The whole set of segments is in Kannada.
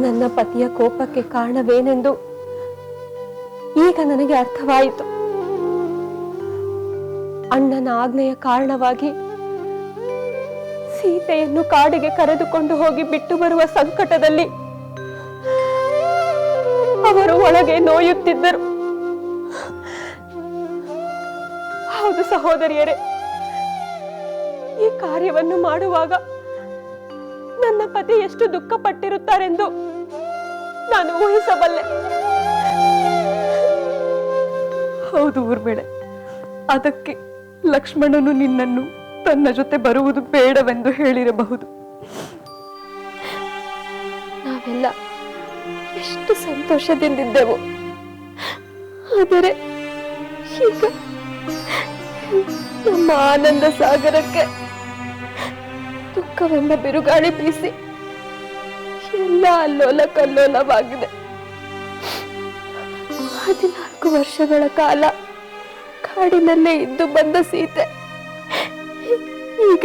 ನನ್ನ ಪತಿಯ ಕೋಪಕ್ಕೆ ಕಾರಣವೇನೆಂದು ಈಗ ನನಗೆ ಅರ್ಥವಾಯಿತು. ಅಣ್ಣನ ಆಜ್ಞೆಯ ಕಾರಣವಾಗಿ ಸೀತೆಯನ್ನು ಕಾಡಿಗೆ ಕರೆದುಕೊಂಡು ಹೋಗಿ ಬಿಟ್ಟು ಬರುವ ಸಂಕಟದಲ್ಲಿ ಅವರು ಒಳಗೆ ನೋಯುತ್ತಿದ್ದರು. ಹೌದು ಸಹೋದರಿಯರೇ, ಈ ಕಾರ್ಯವನ್ನು ಮಾಡುವಾಗ ಪತಿ ಎಷ್ಟು ದುಃಖ ಪಟ್ಟಿರುತ್ತಾರೆಂದು ನಾನು ಊಹಿಸಬಲ್ಲೆ. ಹೌದು ಊರ್ಬೇಳೆ ಅದಕ್ಕೆ ಲಕ್ಷ್ಮಣನು ನಿನ್ನನ್ನು ತನ್ನ ಜೊತೆ ಬರುವುದು ಬೇಡವೆಂದು ಹೇಳಿರಬಹುದು. ನಾವೆಲ್ಲ ಎಷ್ಟು ಸಂತೋಷದಿಂದಿದ್ದೆವು. ಆದರೆ ಈಗ ನಮ್ಮ ಆನಂದ ಸಾಗರಕ್ಕೆ ದುಃಖವೆಂಬ ಬಿರುಗಾಳಿ ಬೀಸಿ ಎಲ್ಲ ಅಲ್ಲೋಲ ಕಲ್ಲೋಲವಾಗಿದೆ ಹದಿನಾಲ್ಕು ವರ್ಷಗಳ ಕಾಲ ಕಾಡಿನಲ್ಲೇ ಇದ್ದು ಬಂದ ಸೀತೆ. ಈಗ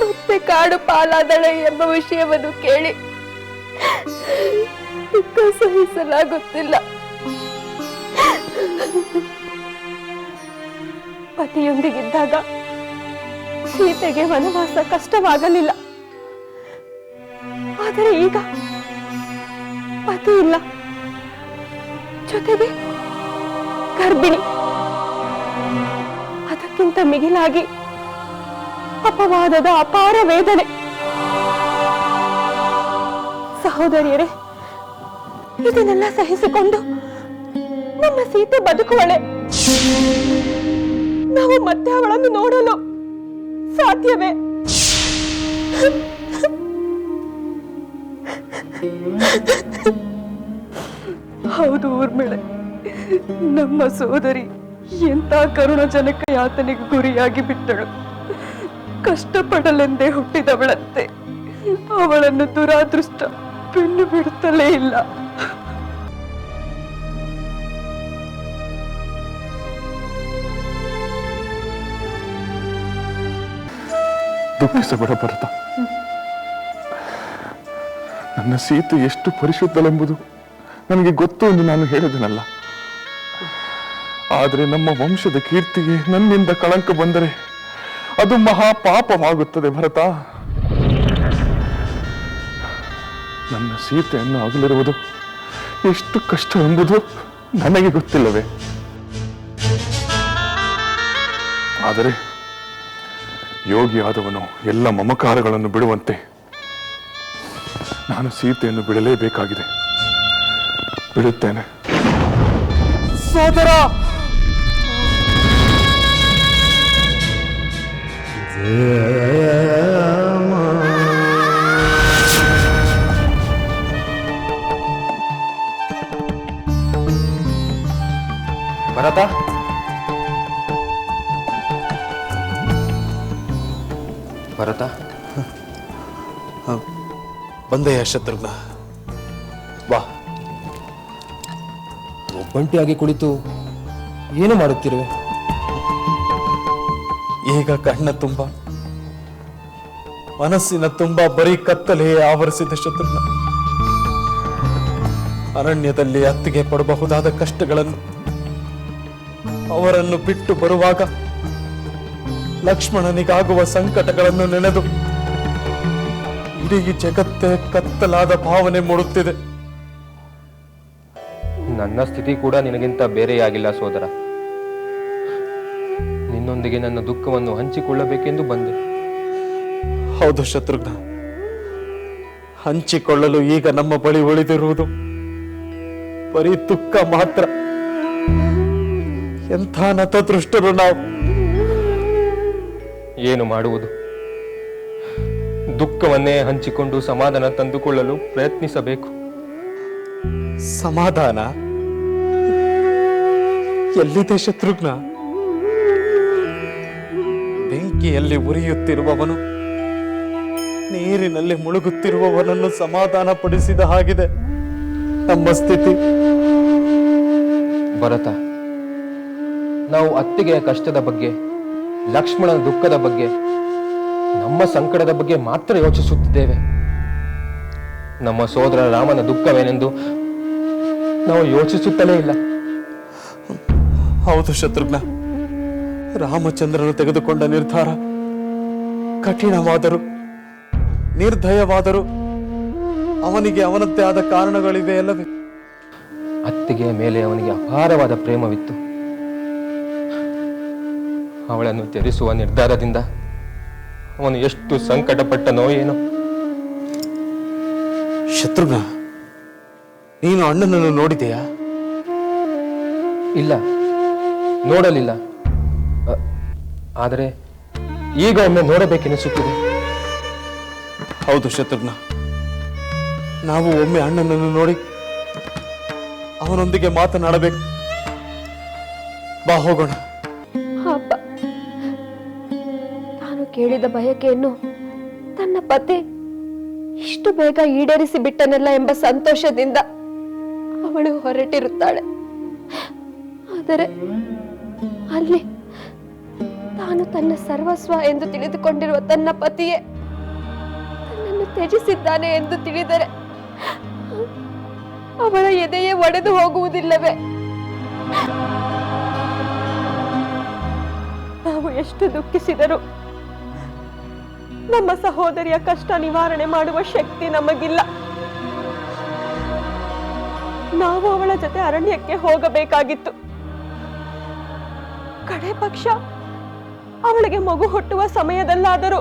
ಮತ್ತೆ ಕಾಡು ಪಾಲಾದಳೆ ಎಂಬ ವಿಷಯವನ್ನು ಕೇಳಿ ದುಃಖ ಸಹಿಸಲಾಗುತ್ತಿಲ್ಲ. ಪತಿಯೊಂದಿಗಿದ್ದಾಗ ಸೀತೆಗೆ ವನವಾಸ ಕಷ್ಟವಾಗಲಿಲ್ಲ. ಆದರೆ ಈಗ ಪತಿ ಇಲ್ಲ ಜೊತೆಗೆ ಗರ್ಭಿಣಿ. ಅದಕ್ಕಿಂತ ಮಿಗಿಲಾಗಿ ಅಪವಾದದ ಅಪಾರ ವೇದನೆ. ಸಹೋದರಿಯರೇ, ಇದನ್ನೆಲ್ಲ ಸಹಿಸಿಕೊಂಡು ನಮ್ಮ ಸೀತೆ ಬದುಕುವಳೆ. ನಾವು ಮತ್ತೆ ಅವಳನ್ನು ನೋಡಲು ಸಾಧ್ಯವೇ? ಹೌದು ಊರ್ಮಿಳೆ. ನಮ್ಮ ಸೋದರಿ ಎಂತ ಕರುಣಜನಕ ಯಾತನೆಗೆ ಗುರಿಯಾಗಿ ಬಿಟ್ಟಳು. ಕಷ್ಟಪಡಲೆಂದೇ ಹುಟ್ಟಿದವಳಂತೆ. ಅವಳನ್ನು ದುರಾದೃಷ್ಟ ಬೆನ್ನು ಬಿಡುತ್ತಲೇ ಇಲ್ಲ. ದುಃಖಿಸಬೇಡ ನನ್ನ ಸೀತೆ ಎಷ್ಟು ಪರಿಶುದ್ಧಳೆಂಬುದು ನನಗೆ ಗೊತ್ತು ಎಂದು ನಾನು ಹೇಳಿದನಲ್ಲ. ಆದರೆ ನಮ್ಮ ವಂಶದ ಕೀರ್ತಿಗೆ ನನ್ನಿಂದ ಕಳಂಕ ಬಂದರೆ ಅದು ಮಹಾ ಪಾಪವಾಗುತ್ತದೆ ಭರತ. ನನ್ನ ಸೀತೆಯನ್ನು ಆಗಲಿರುವುದು ಎಷ್ಟು ಕಷ್ಟ ಎಂಬುದು ನನಗೆ ಗೊತ್ತಿಲ್ಲವೇ. ಆದರೆ ಯೋಗಿಯಾದವನು ಎಲ್ಲ ಮಮಕಾರಗಳನ್ನು ಬಿಡುವಂತೆ ನಾನು ಸೀತೆಯನ್ನು ಬಿಡಲೇಬೇಕಾಗಿದೆ. ಬಿಡುತ್ತೇನೆ. ಸೋದರ! ಭರತ! ಭರತ! ಬಂದೆಯ ಶತ್ರುಘ್ನ? ಬಾ ಒಬ್ಬಂಟಿಯಾಗಿ ಕುಳಿತು ಏನು ಮಾಡುತ್ತಿರುವೆ ಈಗ ಕಣ್ಣ ತುಂಬ ಮನಸ್ಸಿನ ತುಂಬ ಬರೀ ಕತ್ತಲೆಯೇ ಆವರಿಸಿದ ಶತ್ರುಘ್ನ. ಅರಣ್ಯದಲ್ಲಿ ಅತ್ತಿಗೆ ಪಡಬಹುದಾದ ಕಷ್ಟಗಳನ್ನು ಅವರನ್ನು ಬಿಟ್ಟು ಬರುವಾಗ ಲಕ್ಷ್ಮಣನಿಗಾಗುವ ಸಂಕಟಗಳನ್ನು ನೆನೆದು ಇಡೀ ಜಗತ್ತೇ ಕತ್ತಲಾದ ಭಾವನೆ ಮೂಡುತ್ತಿದೆ. ನನ್ನ ಸ್ಥಿತಿ ಕೂಡ ನಿನಗಿಂತ ಬೇರೆಯಾಗಿಲ್ಲ ಸೋದರ. ನಿನ್ನೊಂದಿಗೆ ನನ್ನ ದುಃಖವನ್ನು ಹಂಚಿಕೊಳ್ಳಬೇಕೆಂದು ಬಂದೆ. ಹೌದು ಶತ್ರುಘ್ನ. ಹಂಚಿಕೊಳ್ಳಲು ಈಗ ನಮ್ಮ ಬಳಿ ಉಳಿದಿರುವುದು ಬರೀ ದುಃಖ ಮಾತ್ರ. ಎಂಥ ನತದೃಷ್ಟರು ನಾವು. ಏನು ಮಾಡುವುದು? ದುಃಖವನ್ನೇ ಹಂಚಿಕೊಂಡು ಸಮಾಧಾನ ತಂದುಕೊಳ್ಳಲು ಪ್ರಯತ್ನಿಸಬೇಕು. ಸಮಾಧಾನ? ಎಲ್ಲಿದೆ ಶತ್ರುಘ್ನ? ಬೆಂಕಿಯಲ್ಲಿ ಉರಿಯುತ್ತಿರುವವನು ನೀರಿನಲ್ಲಿ ಮುಳುಗುತ್ತಿರುವವನನ್ನು ಸಮಾಧಾನ ಪಡಿಸಿದ ಹಾಗಿದೆ. ನಮ್ಮ ಸ್ಥಿತಿ? ಭರತ ನಾವು ಅತ್ತಿಗೆಯ ಕಷ್ಟದ ಬಗ್ಗೆ ಲಕ್ಷ್ಮಣನ ದುಃಖದ ಬಗ್ಗೆ ನಮ್ಮ ಸಂಕಟದ ಬಗ್ಗೆ ಮಾತ್ರ ಯೋಚಿಸುತ್ತಿದ್ದೇವೆ. ನಮ್ಮ ಸೋದರ ರಾಮನ ದುಃಖವೇನೆಂದು ನಾವು ಯೋಚಿಸುತ್ತಲೇ ಇಲ್ಲ. ಹೌದು ಶತ್ರುಘ್ನ ರಾಮಚಂದ್ರನು ತೆಗೆದುಕೊಂಡ ನಿರ್ಧಾರ ಕಠಿಣವಾದರೂ ನಿರ್ಧಯವಾದರೂ ಅವನಿಗೆ ಅವನದ್ದೇ ಆದ ಕಾರಣಗಳಿವೆ ಅಲ್ಲವೇ? ಅತ್ತಿಗೆಯ ಮೇಲೆ ಅವನಿಗೆ ಅಪಾರವಾದ ಪ್ರೇಮವಿತ್ತು. ಅವಳನ್ನು ತ್ಯಜಿಸುವ ನಿರ್ಧಾರದಿಂದ ಅವನು ಎಷ್ಟು ಸಂಕಟಪಟ್ಟನೋ ಏನೋ. ಶತ್ರುಘ್ನ ನೀನು ಅಣ್ಣನನ್ನು ನೋಡಿದೆಯಾ? ಇಲ್ಲ ನೋಡಲಿಲ್ಲ. ಅ- ಆದರೆ ಈಗ ಒಮ್ಮೆ ನೋಡಬೇಕೆನಿಸುತ್ತಿದೆ. ಹೌದು ಶತ್ರುಘ್ನ ನಾವು ಒಮ್ಮೆ ಅಣ್ಣನನ್ನು ನೋಡಿ ಅವನೊಂದಿಗೆ ಮಾತನಾಡಬೇಕು. ಬಾ ಹೋಗೋಣ. ಕೇಳಿದ ಬಯಕೆಯನ್ನು ತನ್ನ ಪತಿ ಇಷ್ಟು ಬೇಗ ಈಡೇರಿಸಿ ಬಿಟ್ಟನಲ್ಲ ಎಂಬ ಸಂತೋಷದಿಂದ ಅವಳು ಹೊರಟಿರುತ್ತಾಳೆ. ಆದರೆ ಅಲ್ಲಿ ತಾನು ತನ್ನ ಸರ್ವಸ್ವ ಎಂದು ತಿಳಿದುಕೊಂಡಿರುವ ತನ್ನ ಪತಿಯೇ ತನ್ನನ್ನು ತ್ಯಜಿಸಿದ್ದಾನೆ ಎಂದು ತಿಳಿದರೆ ಅವಳ ಎದೆಯೇ ಒಡೆದು ಹೋಗುವುದಿಲ್ಲವೇ? ನಾವು ಎಷ್ಟು ದುಃಖಿಸಿದರೂ ನಮ್ಮ ಸಹೋದರಿಯ ಕಷ್ಟ ನಿವಾರಣೆ ಮಾಡುವ ಶಕ್ತಿ ನಮಗಿಲ್ಲ. ನಾವು ಅವಳ ಜೊತೆ ಅರಣ್ಯಕ್ಕೆ ಹೋಗಬೇಕಾಗಿತ್ತು. ಕಡೆ ಪಕ್ಷ ಅವಳಿಗೆ ಮಗು ಹುಟ್ಟುವ ಸಮಯದಲ್ಲಾದರೂ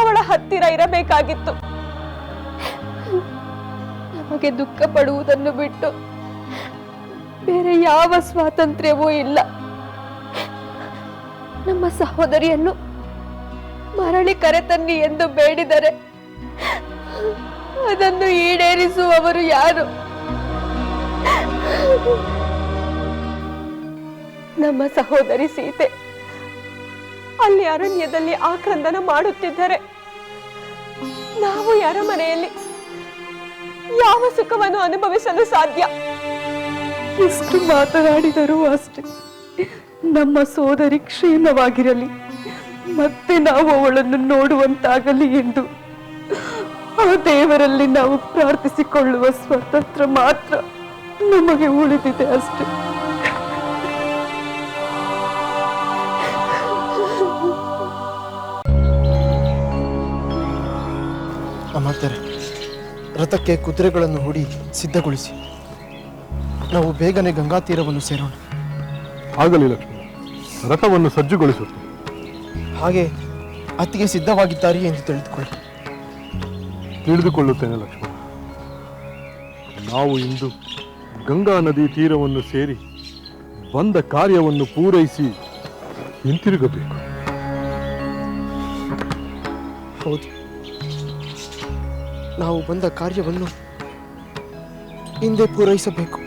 ಅವಳ ಹತ್ತಿರ ಇರಬೇಕಾಗಿತ್ತು. ನಮಗೆ ದುಃಖ ಪಡುವುದನ್ನು ಬಿಟ್ಟು ಬೇರೆ ಯಾವ ಸ್ವಾತಂತ್ರ್ಯವೂ ಇಲ್ಲ. ನಮ್ಮ ಸಹೋದರಿಯನ್ನು ಮರಳಿ ಕರೆತನ್ನಿ ಎಂದು ಬೇಡಿದರೆ ಅದನ್ನು ಈಡೇರಿಸುವವರು ಯಾರು? ನಮ್ಮ ಸಹೋದರಿ ಸೀತೆ ಅಲ್ಲಿ ಅರಣ್ಯದಲ್ಲಿ ಆಕ್ರಂದನ ಮಾಡುತ್ತಿದ್ದರೆ ನಾವು ಯಾರ ಮನೆಯಲ್ಲಿ ಯಾವ ಸುಖವನ್ನು ಅನುಭವಿಸಲು ಸಾಧ್ಯ? ಎಷ್ಟು ಮಾತನಾಡಿದರೂ ಅಷ್ಟೇ ನಮ್ಮ ಸೋದರಿ ಕ್ಷೇಮವಾಗಿರಲಿ ಮತ್ತೆ ನಾವು ಅವಳನ್ನು ನೋಡುವಂತಾಗಲಿ ಎಂದು. ಆ ದೇವರಲ್ಲಿ ನಾವು ಪ್ರಾರ್ಥಿಸಿಕೊಳ್ಳುವ ಸ್ವತಂತ್ರ ಮಾತ್ರ ನಮಗೆ ಉಳಿದಿದೆ ಅಷ್ಟೇ. ಅಮಾತ್ಯರೆ ರಥಕ್ಕೆ ಕುದುರೆಗಳನ್ನು ಹೂಡಿ ಸಿದ್ಧಗೊಳಿಸಿ. ನಾವು ಬೇಗನೆ ಗಂಗಾ ತೀರವನ್ನು ಸೇರೋಣ. ಆಗಲಿ ಲಕ್ಷ್ಮಣ ರಥವನ್ನು ಸಜ್ಜುಗೊಳಿಸುತ್ತೆ ಹಾಗೆ ಅತ್ತಿಗೆ ಸಿದ್ಧವಾಗಿದ್ದಾರೆ ಎಂದು ತಿಳಿದುಕೊಳ್ಳಿ. ತಿಳಿದುಕೊಳ್ಳುತ್ತೇನೆ ಲಕ್ಷ್ಮಣ. ನಾವು ಇಂದು ಗಂಗಾ ನದಿ ತೀರವನ್ನು ಸೇರಿ ಬಂದ ಕಾರ್ಯವನ್ನು ಪೂರೈಸಿ ಹಿಂತಿರುಗಬೇಕು. ಹೌದು. ನಾವು ಬಂದ ಕಾರ್ಯವನ್ನು ಹಿಂದೆ ಪೂರೈಸಬೇಕು.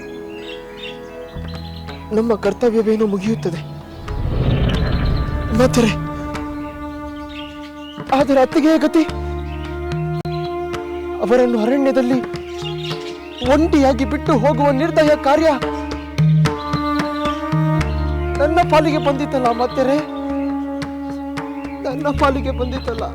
ನಮ್ಮ ಕರ್ತವ್ಯವೇನು ಮುಗಿಯುತ್ತದೆ? ಮಾತರೆ. ಆದರೆ ಅತ್ತಿಗೆಯ ಗತಿ. ಅವರನ್ನು ಅರಣ್ಯದಲ್ಲಿ ಒಂಟಿಯಾಗಿ ಬಿಟ್ಟು ಹೋಗುವ ನಿರ್ದಯ ಕಾರ್ಯ ನನ್ನ ಪಾಲಿಗೆ ಬಂದಿತ್ತಲ್ಲ ಮತ್ತೆ ನನ್ನ ಪಾಲಿಗೆ ಬಂದಿತ್ತಲ್ಲ.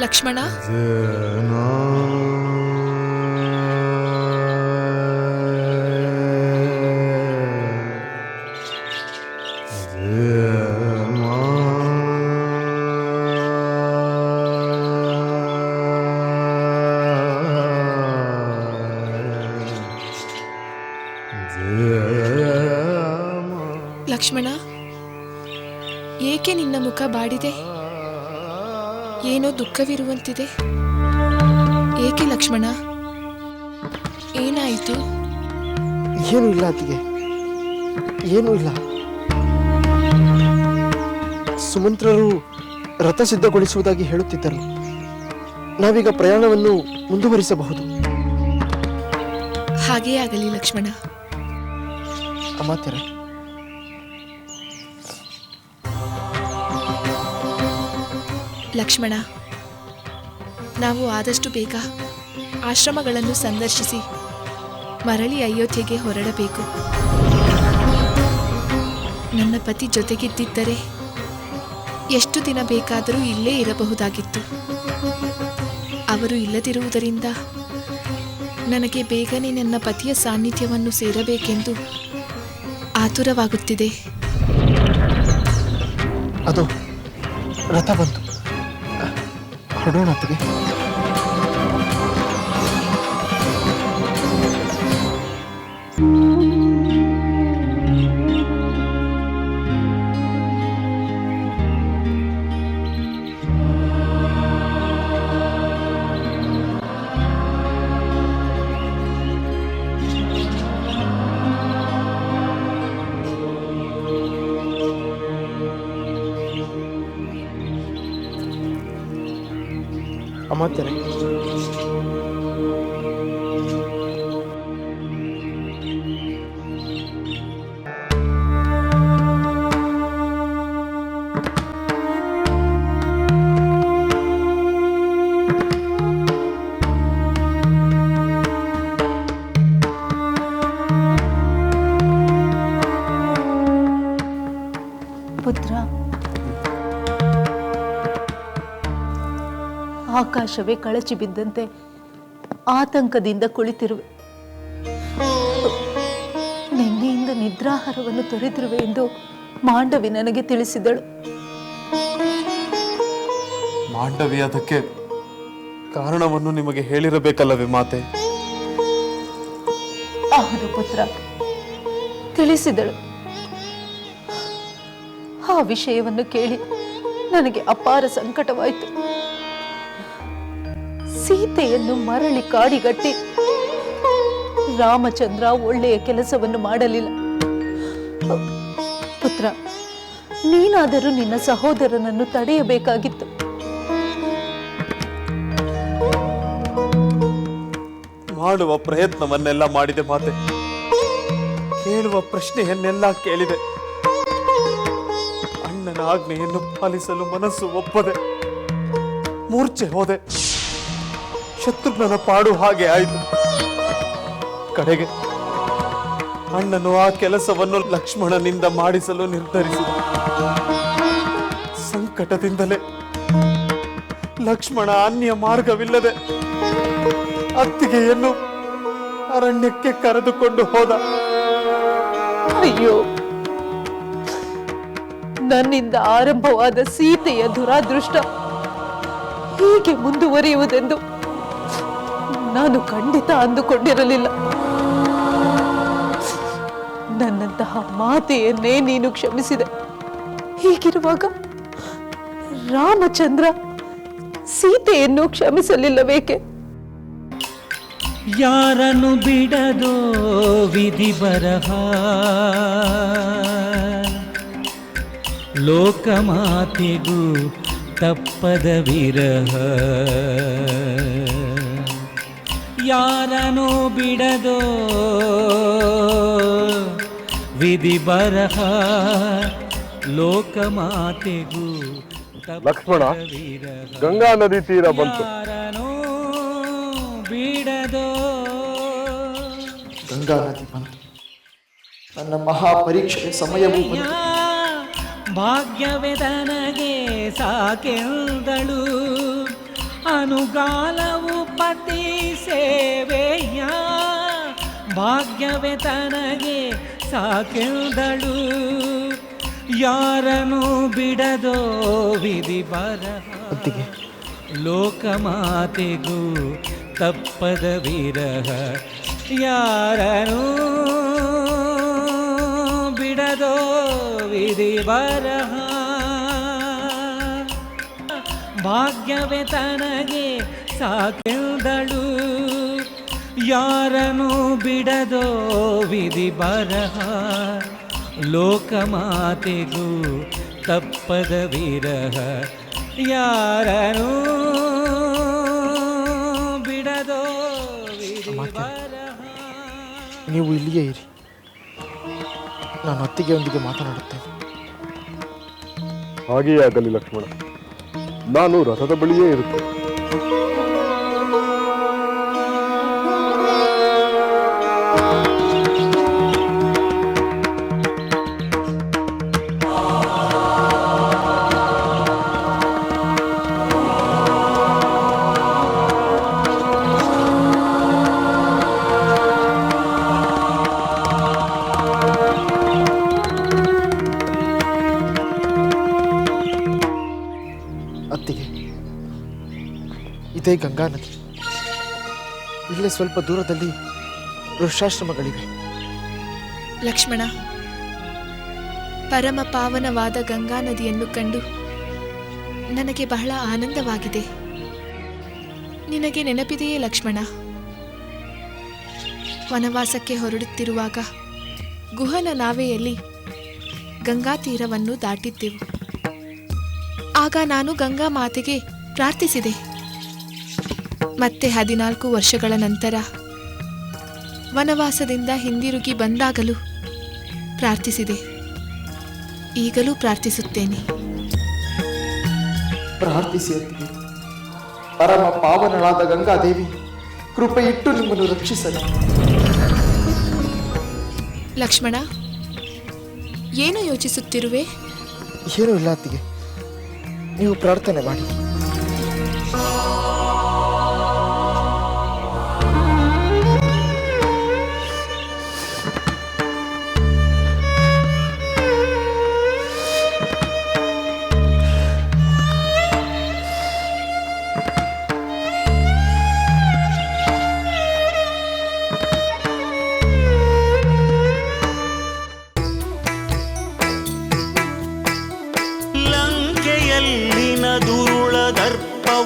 ಲಕ್ಷ್ಮಣ? ಲಕ್ಷ್ಮಣ ಏಕೆ ನಿನ್ನ ಮುಖ ಬಾಡಿದೆ? ಏನೋ ದುಃಖವಿರುವಂತಿದೆ. ಏಕೆ ಲಕ್ಷ್ಮಣ? ಏನಾಯಿತು? ಏನು ಇಲ್ಲ ಅತ್ತಿಗೆ. ಏನೂ ಇಲ್ಲ. ಸುಮಂತ್ರರು ರಥ ಸಿದ್ಧಗೊಳಿಸುವುದಾಗಿ ಹೇಳುತ್ತಿದ್ದರು. ನಾವೀಗ ಪ್ರಯಾಣವನ್ನು ಮುಂದುವರಿಸಬಹುದು. ಹಾಗೇ ಆಗಲಿ ಲಕ್ಷ್ಮಣ. ಅಮಾತ್ಯರೇ. ಲಕ್ಷ್ಮಣ, ನಾವು ಆದಷ್ಟು ಬೇಗ ಆಶ್ರಮಗಳನ್ನು ಸಂದರ್ಶಿಸಿ ಮರಳಿ ಅಯೋಧ್ಯೆಗೆ ಹೊರಡಬೇಕು. ನನ್ನ ಪತಿ ಜೊತೆಗಿದ್ದಿದ್ದರೆ ಎಷ್ಟು ದಿನ ಬೇಕಾದರೂ ಇಲ್ಲೇ ಇರಬಹುದಾಗಿತ್ತು. ಅವರು ಇಲ್ಲದಿರುವುದರಿಂದ ನನಗೆ ಬೇಗನೆ ನನ್ನ ಪತಿಯ ಸಾನ್ನಿಧ್ಯವನ್ನು ಸೇರಬೇಕೆಂದು ಆತುರವಾಗುತ್ತಿದೆ. ಅದು ರಥ ಬಂತು. ಹೊರಡೋಣ ಅತ್ತಿಗೆ ಅಮಾತ್ಯರೇ ಪುತ್ರ ಆಕಾಶವೇ ಕಳಚಿ ಬಿದ್ದಂತೆ ಆತಂಕದಿಂದ ಕುಳಿತಿರುವೆ. ನಿನ್ನೆಯಿಂದ ನಿದ್ರಾಹಾರವನ್ನು ತೊರೆದಿರುವೆ ಎಂದು ಮಾಂಡವಿ ನನಗೆ ತಿಳಿಸಿದಳು. ಮಾಂಡವಿ ಅದಕ್ಕೆ ಕಾರಣವನ್ನು ನಿಮಗೆ ಹೇಳಿರಬೇಕಲ್ಲವೇ ಮಾತೆ? ಹೌದು ಪುತ್ರ ತಿಳಿಸಿದಳು. ಆ ವಿಷಯವನ್ನು ಕೇಳಿ ನನಗೆ ಅಪಾರ ಸಂಕಟವಾಯಿತು. ಸೀತೆಯನ್ನು ಮರಳಿ ಕಾಡಿಗಟ್ಟಿ. ರಾಮಚಂದ್ರ ಒಳ್ಳೆಯ ಕೆಲಸವನ್ನು ಮಾಡಲಿಲ್ಲ. ಪುತ್ರ, ನೀನಾದರೂ ನಿನ್ನ ಸಹೋದರನನ್ನು ತಡೆಯಬೇಕಾಗಿತ್ತು. ಮಾಡುವ ಪ್ರಯತ್ನವನ್ನೆಲ್ಲ ಮಾಡಿದೆ ಮಾತೆ. ಕೇಳುವ ಪ್ರಶ್ನೆಯನ್ನೆಲ್ಲ ಕೇಳಿದೆ. ಅಣ್ಣನ ಆಜ್ಞೆಯನ್ನು ಪಾಲಿಸಲು ಮನಸ್ಸು ಒಪ್ಪದೆ, ಮೂರ್ಛೆ ಹೋದೆ. ಶತ್ರುಘ್ನನ ಪಾಡು ಹಾಗೆ ಆಯಿತು. ಕಡೆಗೆ ಅಣ್ಣನು ಆ ಕೆಲಸವನ್ನು ಲಕ್ಷ್ಮಣನಿಂದ ಮಾಡಿಸಲು ನಿರ್ಧರಿಸಿದ. ಸಂಕಟದಿಂದಲೇ ಲಕ್ಷ್ಮಣ ಅನ್ಯ ಮಾರ್ಗವಿಲ್ಲದೆ ಅತ್ತಿಗೆಯನ್ನು ಅರಣ್ಯಕ್ಕೆ ಕರೆದುಕೊಂಡು ಹೋದ. ಅಯ್ಯೋ, ನನ್ನಿಂದ ಆರಂಭವಾದ ಸೀತೆಯ ದುರಾದೃಷ್ಟ ಹೀಗೆ ಮುಂದುವರಿಯುವುದೆಂದು ನಾನು ಖಂಡಿತ ಅಂದುಕೊಂಡಿರಲಿಲ್ಲ. ನನ್ನಂತಹ ಮಾತೆಯನ್ನೇ ನೀನು ಕ್ಷಮಿಸಿದೆ. ಹೀಗಿರುವಾಗ ರಾಮಚಂದ್ರ ಸೀತೆಯನ್ನು ಕ್ಷಮಿಸಲಿಲ್ಲಬೇಕೆ ಯಾರನ್ನು ಬಿಡದೋ ವಿಧಿ ಬರಹ? ಲೋಕಮಾತೆಗೂ ತಪ್ಪದ ವಿರಹ? ಯಾರನ್ನು ಬಿಡದೋ? ವಿಧಿ ಬರಹ ಲೋಕ ಮಾತೆಗೂ ಲಕ್ಷ್ಮಣ, ವೀರ ಗಂಗಾ ನದಿ ತೀರ ಬಂತು. ಯಾರನೋ ಬಿಡದೋ? ಗಂಗಾ ನದಿ ಬಂತು. ನನ್ನ ಮಹಾಪರೀಕ್ಷೆಯ ಸಮಯವೂ ಬಂತು ಭಾಗ್ಯವೇ ತನಗೆ ಸಾಕೆಂದಳು. ಅನುಗಾಲವು ಪತಿ ಸೇವೆಯ ಭಾಗ್ಯವೇ ತನಗೆ ಸಾಕೆಂದಳು ಯಾರನ್ನು ಬಿಡದೋ ವಿಧಿ ಬರಹ. ಲೋಕಮಾತೆಗೂ ತಪ್ಪದ ವಿರಹ. ಯಾರನೂ ಬಿಡದೋ ವಿಧಿ ಬರಹ. ಭಾಗ್ಯವೇ ತನಗೆ ಸಾಕೆಂದಳು ಯಾರನು ಬಿಡದೋ ವಿಧಿ ಬರಹ. ಲೋಕಮಾತೆಗೂ ತಪ್ಪದ ವಿರಹ. ಯಾರನು ಬಿಡದೋ ವಿಧಿ ಬರಹ. ನೀವು ಇಲ್ಲಿಯೇ ಇರಿ. ನಾನು ಅತ್ತಿಗೆಯೊಂದಿಗೆ ಮಾತನಾಡುತ್ತೇನೆ. ಹಾಗೆಯೇ ಆಗಲಿ ಲಕ್ಷ್ಮಣ. ನಾನು ರಥದ ಬಳಿಯೇ ಇರುತ್ತೇನೆ. ಇದೇ ಗಂಗಾ ನದಿ. ಇಲ್ಲೇ ಸ್ವಲ್ಪ ದೂರದಲ್ಲಿ ವೃಕ್ಷಾಶ್ರಮಗಳಿವೆ ಲಕ್ಷ್ಮಣ, ಪರಮ ಪಾವನವಾದ ಗಂಗಾ ನದಿಯನ್ನು ಕಂಡು ನನಗೆ ಬಹಳ ಆನಂದವಾಗಿದೆ. ನಿನಗೆ ನೆನಪಿದೆಯೇ ಲಕ್ಷ್ಮಣ? ವನವಾಸಕ್ಕೆ ಹೊರಡುತ್ತಿರುವಾಗ ಗುಹನ ನಾವೆಯಲ್ಲಿ ಗಂಗಾ ತೀರವನ್ನು ದಾಟಿದ್ದೆವು. ಆಗ ನಾನು ಗಂಗಾ ಮಾತೆಗೆ ಪ್ರಾರ್ಥಿಸಿದೆ. ಮತ್ತೆ ಹದಿನಾಲ್ಕು ವರ್ಷಗಳ ನಂತರ ವನವಾಸದಿಂದ ಹಿಂದಿರುಗಿ ಬಂದಾಗಲೂ ಪ್ರಾರ್ಥಿಸಿದೆ. ಈಗಲೂ ಪ್ರಾರ್ಥಿಸುತ್ತೇನೆ. ಪ್ರಾರ್ಥಿಸಿ ಪರಮ ಪಾವನಳಾದ ಗಂಗಾದೇವಿ ಕೃಪೆ ಇಟ್ಟು ನಿಮ್ಮನ್ನು ರಕ್ಷಿಸಲಿ. ಲಕ್ಷ್ಮಣ ಏನು ಯೋಚಿಸುತ್ತಿರುವೆ? ಏನೂ ಇಲ್ಲ ಅತ್ತಿಗೆ. ನೀವು ಪ್ರಾರ್ಥನೆ ಮಾಡಿ.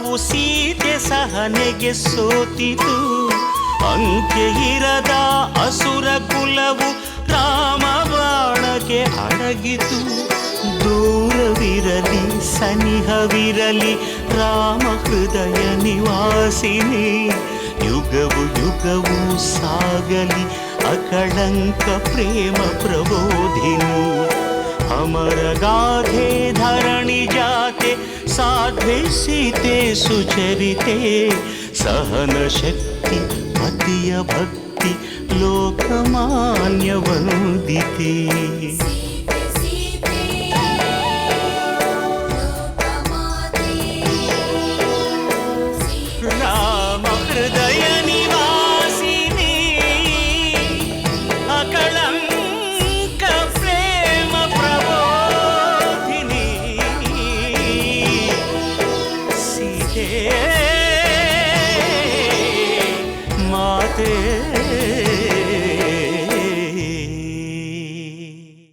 ದರ್ಪವು ಸೀತೆ ಸಹನೆಗೆ ಸೋತಿತು. ಅಂಕೆ ಇರದ ಅಸುರ ಕುಲವು ರಾಮ ಬಾಣಕ್ಕೆ ಅಡಗಿತು. ದೂರವಿರಲಿ, ಸನಿಹವಿರಲಿ, ರಾಮ ಹೃದಯ ನಿವಾಸಿನಿ. ಯುಗವು ಯುಗವು ಸಾಗಲಿ, ಅಕಳಂಕ ಪ್ರೇಮ ಪ್ರಬೋಧಿನಿ. अमरगाधे धरणि जाते साध्वे सीते सुचरिते सहनशक्ति मतीय भक्ति लोकमान्यवन्दिते